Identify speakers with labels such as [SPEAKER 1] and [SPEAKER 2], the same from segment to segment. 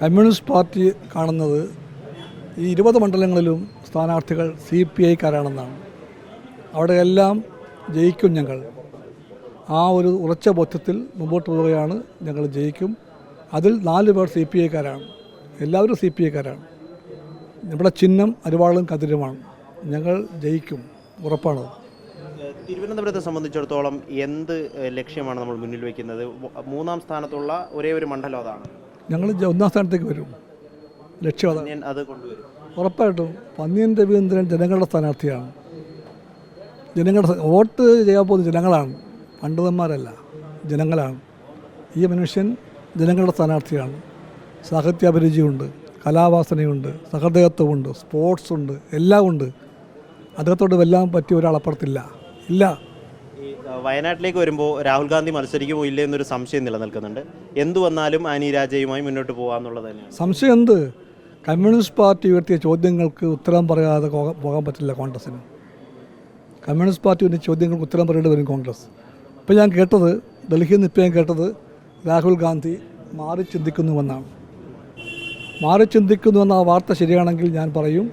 [SPEAKER 1] Communist party കാണുന്നത് ഈ ഇരുപത് മണ്ഡലങ്ങളിലും സ്ഥാനാർത്ഥികൾ സി പി ഐക്കാരാണെന്നാണ്. അവിടെയെല്ലാം ജയിക്കും ഞങ്ങൾ. ആ ഒരു ഉറച്ച ബോധ്യത്തിൽ മുമ്പോട്ട് പോവുകയാണ് ഞങ്ങൾ ജയിക്കും. അതിൽ നാല് പേർ സി പി ഐക്കാരാണ്. എല്ലാവരും സി പി ഐക്കാരാണ്. നമ്മുടെ ചിഹ്നം അരിവാളും കതിരുമാണ്. ഞങ്ങൾ ജയിക്കും. ഉറപ്പാണ്
[SPEAKER 2] തിരുവനന്തപുരത്തെ സംബന്ധിച്ചിടത്തോളം എന്ത് ലക്ഷ്യമാണ് നമ്മൾ മുന്നിൽ വയ്ക്കുന്നത് മൂന്നാം സ്ഥാനത്തുള്ള ഒരേ ഒരു മണ്ഡലം അതാണ്.
[SPEAKER 1] ഞങ്ങൾ ഒന്നാം സ്ഥാനത്തേക്ക് വരും. ലക്ഷ്യം അതാണ്.
[SPEAKER 2] ഞാൻ അത് കൊണ്ടുവരും.
[SPEAKER 1] ഉറപ്പായിട്ടും പന്നിയൻ രവീന്ദ്രൻ ജനങ്ങളുടെ സ്ഥാനാർത്ഥിയാണ്. ജനങ്ങളുടെ വോട്ട് ചെയ്യാൻ പോകുന്ന ജനങ്ങളാണ്. പണ്ഡിതന്മാരല്ല ജനങ്ങളാണ്. ഈ മനുഷ്യൻ ജനങ്ങളുടെ സ്ഥാനാർത്ഥിയാണ്. സാഹിത്യാഭിരുചിയുണ്ട് കലാവാസനയുണ്ട് സഹൃദയത്വമുണ്ട് സ്പോർട്സ് ഉണ്ട് എല്ലാം ഉണ്ട് അദ്ദേഹത്തോട് വെല്ലാൻ പറ്റിയ ഒരാളപ്പുറത്തില്ല ഇല്ല.
[SPEAKER 2] വയനാട്ടിലേക്ക് വരുമ്പോൾ രാഹുൽ ഗാന്ധി മത്സരിക്കുമോ ഇല്ലേ എന്നൊരു സംശയം നിലനിൽക്കുന്നുണ്ട്. എന്തു വന്നാലും ആനി രാജയുമായി മുന്നോട്ട് പോകാന്നുള്ളത് തന്നെയാണ്.
[SPEAKER 1] സംശയം എന്ത്? കമ്മ്യൂണിസ്റ്റ് പാർട്ടി ഉയർത്തിയ ചോദ്യങ്ങൾക്ക് ഉത്തരം പറയാതെ പോകാൻ പറ്റില്ല കോൺഗ്രസ്സിന്. കമ്മ്യൂണിസ്റ്റ് പാർട്ടി ഉയർത്തിയ ചോദ്യങ്ങൾക്ക് ഉത്തരം പറയേണ്ടി വരും കോൺഗ്രസ്. ഇപ്പോൾ ഞാൻ കേട്ടത് ഡൽഹിയിൽ നിന്ന് ഇപ്പോൾ ഞാൻ കേട്ടത് രാഹുൽ ഗാന്ധി മാറി ചിന്തിക്കുന്നുവെന്നാണ്. മാറി ചിന്തിക്കുന്നുവെന്ന ആ വാർത്ത ശരിയാണെങ്കിൽ ഞാൻ പറയും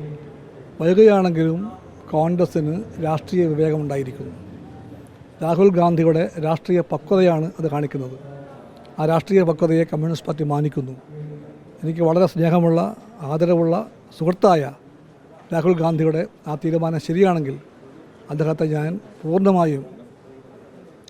[SPEAKER 1] വൈകുകയാണെങ്കിലും കോൺഗ്രസ്സിന് രാഷ്ട്രീയ വിവേകമുണ്ടായിരിക്കുന്നു രാഹുൽ ഗാന്ധിയുടെ രാഷ്ട്രീയ പക്വതയാണ് അത് കാണിക്കുന്നത്. ആ രാഷ്ട്രീയ പക്വതയെ കമ്മ്യൂണിസ്റ്റ് പാർട്ടി മാനിക്കുന്നു. എനിക്ക് വളരെ സ്നേഹമുള്ള ആദരവുള്ള സുഹൃത്തായ രാഹുൽ ഗാന്ധിയുടെ ആ തീരുമാനം ശരിയാണെങ്കിൽ അദ്ദേഹത്തെ ഞാൻ പൂർണമായും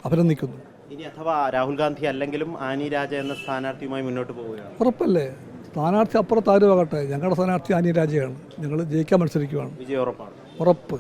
[SPEAKER 1] അഭിനന്ദിക്കുന്നു.
[SPEAKER 2] ഇനി അഥവാ രാഹുൽ ഗാന്ധി അല്ലെങ്കിലും ആനി രാജ എന്ന സ്ഥാനാർത്ഥിയുമായി മുന്നോട്ട് പോവുകയാണ്.
[SPEAKER 1] ഉറപ്പല്ലേ? സ്ഥാനാർത്ഥി അപ്പുറത്ത് ആരുമാകട്ടെ ഞങ്ങളുടെ സ്ഥാനാർത്ഥി ആനി രാജയാണ്. ഞങ്ങൾ ജയിക്കാൻ മത്സരിക്കുകയാണ്
[SPEAKER 2] വിജയ ഉറപ്പാണ്.
[SPEAKER 1] ഉറപ്പ്.